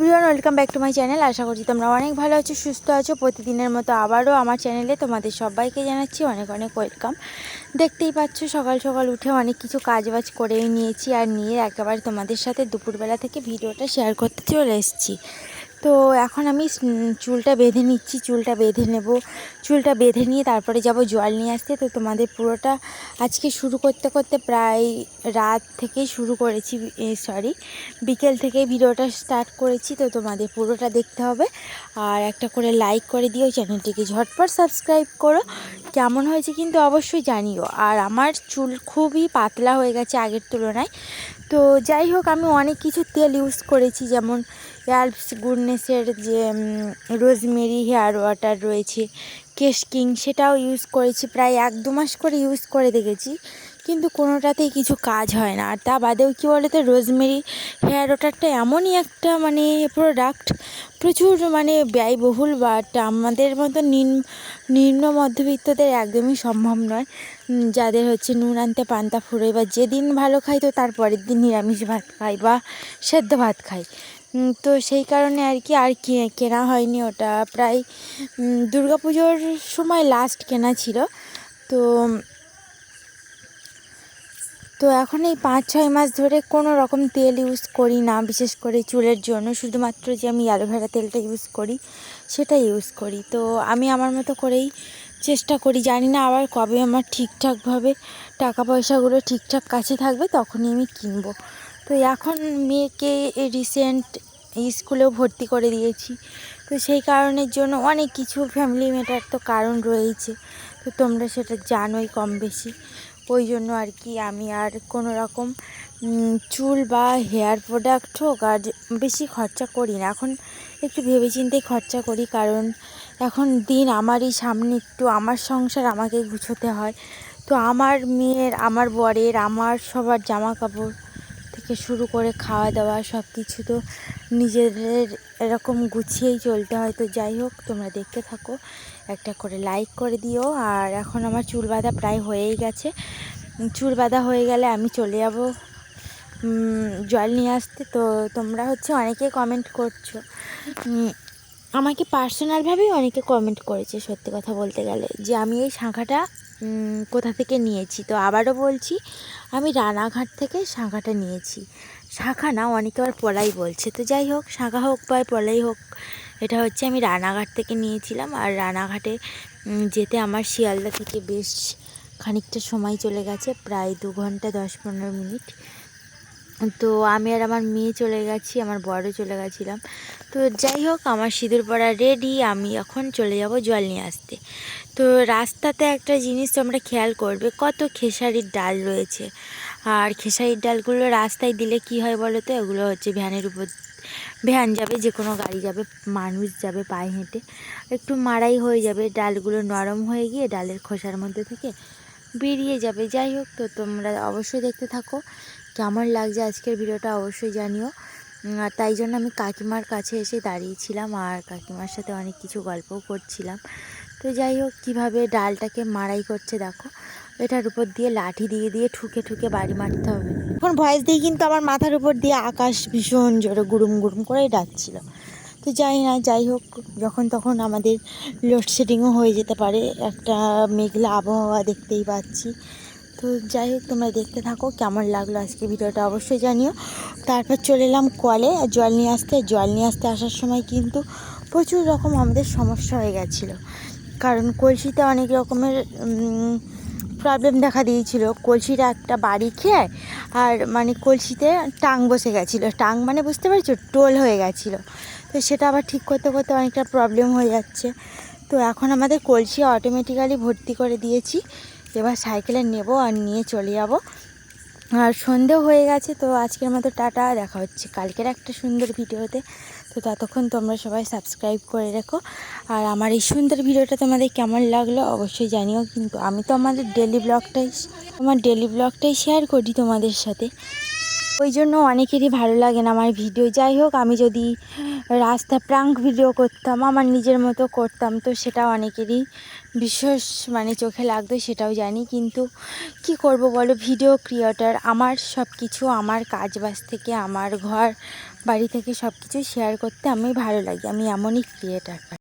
Everyone welcome back to my channel আশা করছি তোমরা অনেক ভালো আছো, সুস্থ আছো। প্রতিদিনের মতো আবারও আমার চ্যানেলে তোমাদের সবাইকে জানাচ্ছি অনেক অনেক ওয়েলকাম দেখতেই পাচ্ছ, সকাল সকাল উঠে অনেক কিছু কাজ বাজ করেই নিয়েছি আর নিয়ে একেবারে তোমাদের সাথে দুপুরবেলা থেকে ভিডিওটা শেয়ার করতে চলে এসেছি। তো এখন আমি চুলটা বেঁধে নিচ্ছি, চুলটা বেঁধে নেব। চুলটা বেঁধে নিয়ে তারপরে যাব জল নিয়ে আসতে। তো তোমাদের পুরোটা আজকে শুরু করতে করতে প্রায় রাত থেকেই শুরু করেছি সরি বিকেল থেকে ভিডিওটা স্টার্ট করেছি। তো তোমাদের পুরোটা দেখতে হবে। আর একটা করে লাইক করে দিও, চ্যানেলটিকে ঝটপট সাবস্ক্রাইব করো। কেমন হয়েছে কিন্তু অবশ্যই জানিও। আর আমার চুল খুবই পাতলা হয়ে গেছে আগের তুলনায়। তো যাই হোক, আমি অনেক কিছু তেল ইউজ করেছি। যেমন অ্যালপস গুডনেসের যে রোজমেরি হেয়ার ওয়াটার রয়েছে কেশ কিং সেটাও ইউজ করেছি প্রায় এক দু মাস করে ইউজ করে দেখেছি কিন্তু কোনোটাতেই কিছু কাজ হয় না। আর তা বাদেও কী বলো তো রোজমেরি হেয়ার ওয়াটারটা এমনই একটা মানে প্রোডাক্ট প্রচুর মানে ব্যয়বহুল বাট আমাদের মতো নিম্ন নিম্ন মধ্যবিত্তদের একদমই সম্ভব নয় যাদের হচ্ছে নুন আনতে পান্তা ফুরোয় বা যেদিন ভালো খাই তো তার পরের দিন নিরামিষ ভাত খাই বা সেদ্ধ ভাত উম, তো সেই কারণে আর কি আর কি, কেনা হয়নি ওটা। প্রায় পুজোর সময় লাস্ট কেনা ছিল। তো তো এখন এই পাঁচ, ছয় মাস ধরে কোনো রকম তেল ইউজ করি না, বিশেষ করে চুলের জন্য। শুধুমাত্র যে আমি অ্যালোভেরা তেলটা ইউজ করি সেটা ইউজ করি। তো আমি আমার মতো করেই চেষ্টা করি। জানি না আবার কবে আমার ঠিকঠাকভাবে টাকা পয়সাগুলো ঠিকঠাক কাছে থাকবে, তখনই আমি কিনবো। তো এখন মেয়েকে রিসেন্ট স্কুলেও ভর্তি করে দিয়েছি। তো সেই কারণের জন্য অনেক কিছু ফ্যামিলি ম্যাটার তো কারণ রয়েছে তো তোমরা সেটা জানোই কম বেশি। ওই জন্য আর কি আমি আর কোনো রকম চুল বা হেয়ার প্রোডাক্ট হোক আর বেশি খরচা করি না। এখন একটু ভেবেচিন্তেই খরচা করি কারণ এখন দিন আমারই সামনে একটু আমার সংসার আমাকে গুছোতে হয়। তো আমার মেয়ের, আমার বরের, আমার সবার জামা কাপড় থেকে শুরু করে খাওয়া দাওয়া সব কিছু তো নিজেদের এরকম গুছিয়েই চলতে হয়। তো যাই হোক, তোমরা দেখতে থাকো, একটা করে লাইক করে দিও। আর এখন আমার চুল বাঁধা প্রায় হয়েই গেছে। চুল বাঁধা হয়ে গেলে আমি চলে যাব জল নিয়ে আসতে। তো তোমরা হচ্ছে অনেকে কমেন্ট করছ আমাকে পার্সোনালভাবেই অনেকে কমেন্ট করেছে, সত্যি কথা বলতে গেলে, যে আমি এই শাঁখাটা কোথা থেকে নিয়েছি? তো আবারও বলছি, আমি রানাঘাট থেকে শাঁখাটা নিয়েছি। শাঁখা না, অনেকে আবার পলাই বলছে। তো যাই হোক, শাঁখা হোক বা পলাই হোক, এটা হচ্ছে আমি রানাঘাট থেকে নিয়েছিলাম। আর রানাঘাটে যেতে আমার শিয়ালদা থেকে বেশ খানিকটা সময় চলে গেছে, প্রায় দু ঘণ্টা দশ পনেরো মিনিট। তো আমি আর আমার মেয়ে চলে গেছি, আমার বড় চলে গেছিলাম। তো যাই হোক, আমার সিঁদুর পড়া রেডি আমি এখন চলে যাব জল নিয়ে আসতে। তো রাস্তাতে একটা জিনিস তোমরা খেয়াল করবে, কত খেসারির ডাল রয়েছে। আর খেসারির ডালগুলো রাস্তায় দিলে কি হয় বলো তো? এগুলো হচ্ছে ভ্যানের উপর, ভ্যান যাবে যে কোনো গাড়ি যাবে, মানুষ যাবে পায়ে হেঁটে। একটু মারাই হয়ে যাবে, ডালগুলো নরম হয়ে গিয়ে ডালের খোসার মধ্যে থেকে বেরিয়ে যাবে। যাই হোক, তো তোমরা অবশ্যই দেখতে থাকো। কেমন লাগছে আজকের ভিডিওটা অবশ্যই জানিও। আর তাই জন্য আমি কাকিমার কাছে এসে দাঁড়িয়েছিলাম আর কাকিমার সাথে অনেক কিছু গল্পও করছিলাম। তো যাই হোক, কীভাবে ডালটাকে মারাই করছে দেখো। এটার উপর দিয়ে লাঠি দিয়ে দিয়ে ঠুকে ঠুকে বাড়ি মারতে হবে। এখন ভয়েস দিয়ে কিন্তু আমার মাথার উপর দিয়ে আকাশ ভীষণ জোরে গুড়ুম গুড়ুম করেই ডাকছিল। তো যাই না, যাই হোক, যখন তখন আমাদের লোডশেডিংও হয়ে যেতে পারে। একটা মেঘলা আবহাওয়া দেখতেই পাচ্ছি। তো যাই হোক, তোমরা দেখতে থাকো কেমন লাগল আজকে ভিডিওটা, অবশ্যই জানিও। তারপর চলে এলাম কলে, জল নিয়ে আসতে। জল নিয়ে আসতে আসার সময় কিন্তু প্রচুর রকম আমাদের সমস্যা হয়ে গেছিল। কারণ কলসিতে অনেক রকমের প্রবলেম দেখা দিয়েছিল। কলসিটা একটা বাড়ি খেয়ে আর মানে কলসিতে টাং বসে গেছিল। টাং মানে বুঝতে পারছ? টোল হয়ে গেছিল। তো সেটা আবার ঠিক করতে করতে অনেকটা প্রবলেম হয়ে যাচ্ছে। তো এখন আমাদের কলসি অটোমেটিক্যালি ভর্তি করে দিয়েছি। এবার সাইকেলে নেব আর নিয়ে চলে যাব। আর সন্ধে হয়ে গেছে, তো আজকের মতো টাটা, দেখা হচ্ছে কালকের একটা সুন্দর ভিডিওতে। তো ততক্ষণ তোমরা সবাই সাবস্ক্রাইব করে রেখো। আর আমার এই সুন্দর ভিডিওটা তোমাদের কেমন লাগল অবশ্যই জানিও, কিন্তু আমি তো আমাদের ডেলি ব্লগটাই আমার ডেলি ব্লগটাই শেয়ার করি তোমাদের সাথে। ওই জন্য অনেকেরই ভালো লাগে না আমার ভিডিও। যাই হোক, আমি যদি রাস্তা প্রাঙ্ক ভিডিও করতাম, আমার নিজের মতো করতাম, তো সেটা অনেকেরই বিশেষ মানে চোখে লাগতো, সেটাও জানি। কিন্তু কি করব বলো, ভিডিও ক্রিয়েটার আমার সব কিছু আমার কাজ বাজ থেকে, আমার ঘর বাড়ি থেকে সব কিছু শেয়ার করতে আমি ভালো লাগে, আমি এমনই ক্রিয়েটার।